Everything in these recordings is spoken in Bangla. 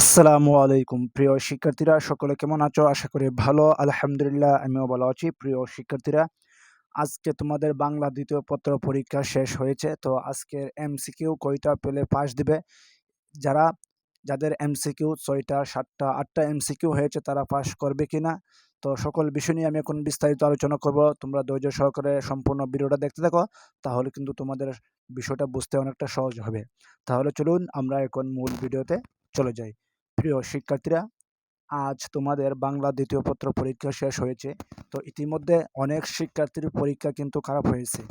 আসসালামু আলাইকুম। প্রিয় শিক্ষার্থীরা, সকলে কেমন আছো? আশা করি ভালো। আলহামদুলিল্লাহ, আমিও ভালো আছি। প্রিয় শিক্ষার্থীরা, আজকে তোমাদের বাংলা দ্বিতীয় পত্র পরীক্ষা শেষ হয়েছে। তো আজকের এমসিকিউ কয়টা পেলে পাস দিবে? যারা, যাদের এমসিকিউ ছয়টা, সাতটা, আটটা এমসিকিউ হয়েছে, তারা পাস করবে কি না তো সকল বিষয় নিয়ে আমি এখন বিস্তারিত আলোচনা করব। তোমরা ধৈর্য সহকারে সম্পূর্ণ ভিডিওটা দেখতে থাকো। তাহলে কিন্তু তোমাদের বিষয়টা বুঝতে অনেকটা সহজ হবে। তাহলে চলুন, আমরা এখন মূল ভিডিওতে চলে যাই। প্রিয় শিক্ষার্থীরা, আজ তোমাদের বাংলা দ্বিতীয় পত্র পরীক্ষা শেষ হয়েছে। তো ইতিমধ্যে অনেক শিক্ষার্থীর পরীক্ষা কিন্তু খারাপ হয়েছে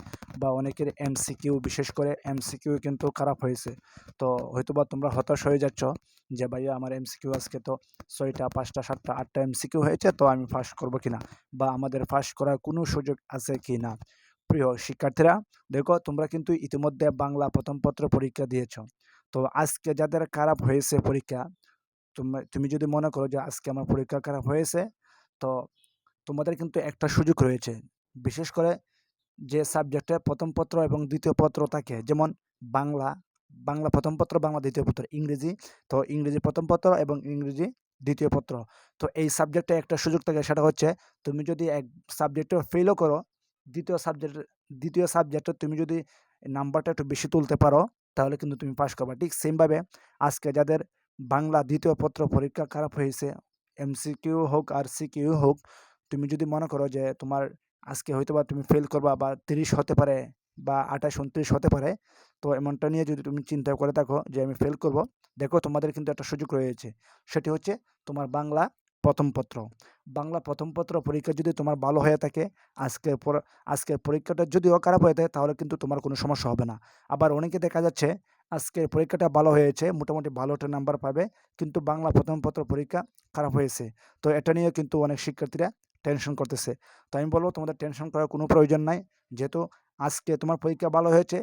বা অনেকের এমসিকিউ, বিশেষ করে এমসিকিউ কিন্তু খারাপ হয়েছে। তো হয়তোবা তোমরা হতাশ হয়ে যাচ্ছ যে, ভাইয়া, আমার এমসিকিউ আজকে তো ছয়টা, পাঁচটা, সাতটা, আটটা এমসিকিউ হয়েছে, তো আমি ফাঁস করব কিনা? বা আমাদের ফাঁস করার কোনো সুযোগ আছে কি না প্রিয় শিক্ষার্থীরা, দেখো, তোমরা কিন্তু ইতিমধ্যে বাংলা প্রথম পত্র পরীক্ষা দিয়েছ। তো আজকে যাদের খারাপ হয়েছে পরীক্ষা তুমি তুমি যদি মনে করো যে আজকে আমার পরীক্ষা খারাপ হয়েছে, তো তোমাদের কিন্তু একটা সুযোগ রয়েছে। বিশেষ করে যে সাবজেক্টে প্রথম পত্র এবং দ্বিতীয় পত্র থাকে, যেমন বাংলা বাংলা প্রথম পত্র, বাংলা দ্বিতীয় পত্র, ইংরেজি, তো ইংরেজি প্রথম পত্র এবং ইংরেজি দ্বিতীয় পত্র। তো এই সাবজেক্টে একটা সুযোগ থাকে, সেটা হচ্ছে তুমি যদি এক সাবজেক্টে ফেলও করো, দ্বিতীয় সাবজেক্ট দ্বিতীয় সাবজেক্টে তুমি যদি নাম্বারটা একটু বেশি তুলতে পারো, তাহলে কিন্তু তুমি পাস করবা। ঠিক সেমভাবে আজকে যাদের বাংলা দ্বিতীয় পত্র পরীক্ষা খারাপ হয়েছে, এমসিকিউ হোক আর সিকিউ হোক, তুমি যদি মনে করো যে তোমার আজকে হয়তো বা তুমি ফেল করবা বা তিরিশ হতে পারে বা আঠাশ উনত্রিশ হতে পারে, তো এমনটা নিয়ে যদি তুমি চিন্তা করে থাকো যে আমি ফেল করব, দেখো তোমাদের কিন্তু একটা সুযোগ রয়েছে। সেটি হচ্ছে তোমার বাংলা প্রথম পত্র। বাংলা প্রথম পত্র পরীক্ষা যদি তোমার ভালো হয়ে থাকে আজকের পর, আজকের পরীক্ষাটা যদিও খারাপ হয়ে থাকে, তাহলে কিন্তু তোমার কোনো সমস্যা হবে না। আবার অনেকে দেখা যাচ্ছে আজকের পরীক্ষাটা ভালো হয়েছে, মোটামুটি ভালো একটা নাম্বার পাবে। কিন্তু বাংলা প্রথম পত্র পরীক্ষা খারাপ হয়েছে। তো এটা নিয়ে কিন্তু অনেক শিক্ষার্থীরা টেনশন করতেছে। তো আমি বলব, তোমাদের টেনশন করার কোনো প্রয়োজন নাই। যেহেতু আজকে তোমার পরীক্ষা ভালো হয়েছে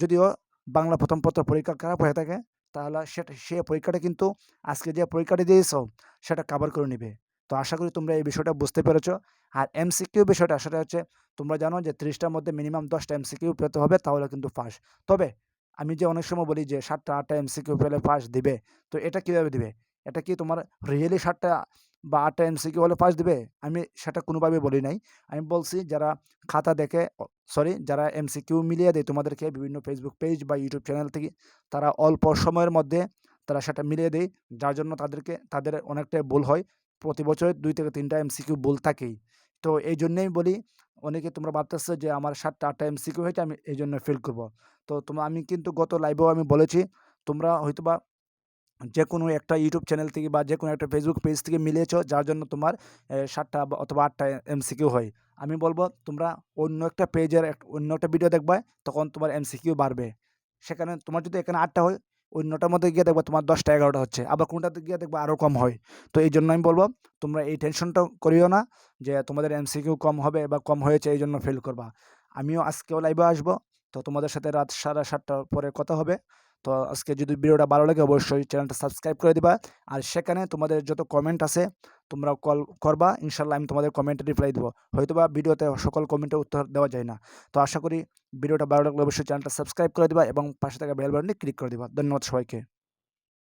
যদিও বাংলা প্রথম পত্র পরীক্ষা খারাপ হয়ে থাকে, তাহলে সেটা, সে পরীক্ষাটা কিন্তু আজকে যে পরীক্ষাটা দিয়েছ, সেটা কাভার করে নেবে। তো আশা করি তোমরা এই বিষয়টা বুঝতে পেরেছ। আর এমসিকিউ বিষয়টা, সেটা হচ্ছে তোমরা জানো যে ত্রিশটার মধ্যে মিনিমাম দশটা এমসিকিউ পেতে হবে, তাহলে কিন্তু ফার্স্ট তবে আমি যে অনেক সময় বলি যে, সাতটা, আটটা এমসিকিউ পেলে পাস দিবে। তো এটা কীভাবে দিবে? এটা কি তোমার রিয়েলি সাতটা বা আটটা এমসিকিউ হলে পাস দিবে? আমি সেটা কোনোভাবে বলি নাই। আমি বলছি, যারা খাতা দেখে সরি যারা এমসিকিউ মিলিয়ে দেয় তোমাদেরকে, বিভিন্ন ফেসবুক পেজ বা ইউটিউব চ্যানেল থেকে, তারা অল্প সময়ের মধ্যে তারা সেটা মিলিয়ে দেয়। যার জন্য তাদেরকে, তাদের অনেকটাই ভুল হয়। প্রতি বছর দুই থেকে তিনটা এমসিকিউ ভুল থাকেই। তো এই জন্যেই বলি অনেকে তোমরা ভাবতেছো যে আমার সাতটা, আটটা এমসিকিউ হয়েছে, আমি এই জন্য ফেল করব। তো তোমার আমি কিন্তু গত লাইভেও আমি বলেছি, তোমরা হয়তোবা যে কোনো একটা ইউটিউব চ্যানেল থেকে বা যে কোনো একটা ফেসবুক পেজ থেকে মিলিয়েছ, যার জন্য তোমার সাতটা অথবা আটটা এমসিকিউ হয়। আমি বলব, তোমরা অন্য একটা পেজের অন্য একটা ভিডিও দেখবে, তখন তোমার এমসিকিউ বাড়বে। সেখানে তোমার যদি এখানে আটটা হয় অন্যটার মধ্যে গিয়ে দেখব তোমার দশটা এগারোটা হচ্ছে, আবার কোনটাতে গিয়ে দেখব আরও কম হয়। তো এই জন্য আমি বলব, তোমরা এই টেনশনটা করিও না যে তোমাদের এমসিকিউ কম হবে বা কম হয়েছে এই জন্য ফেল করবা। আমিও আজকেও লাইভে আসব, তো তোমাদের সাথে রাত সাড়ে সাতটার পরে কথা হবে। তো আজকে যদি ভিডিওটা ভালো লাগে, অবশ্যই চ্যানেলটা সাবস্ক্রাইব করে দিবা। আর সেখানে তোমাদের যত কমেন্ট আছে তোমরা কল করবা। ইনশাল্লাহ আমি তোমাদের কমেন্টে রিপ্লাই দেবো। হয়তো বা ভিডিওতে সকল কমেন্টের উত্তর দেওয়া যায় না। তো আশা করি ভিডিওটা ভালো লাগলে অবশ্যই চ্যানেলটা সাবস্ক্রাইব করে দিবা এবং পাশে থাকা বেল বাটনে ক্লিক করে দিবা। ধন্যবাদ সবাইকে।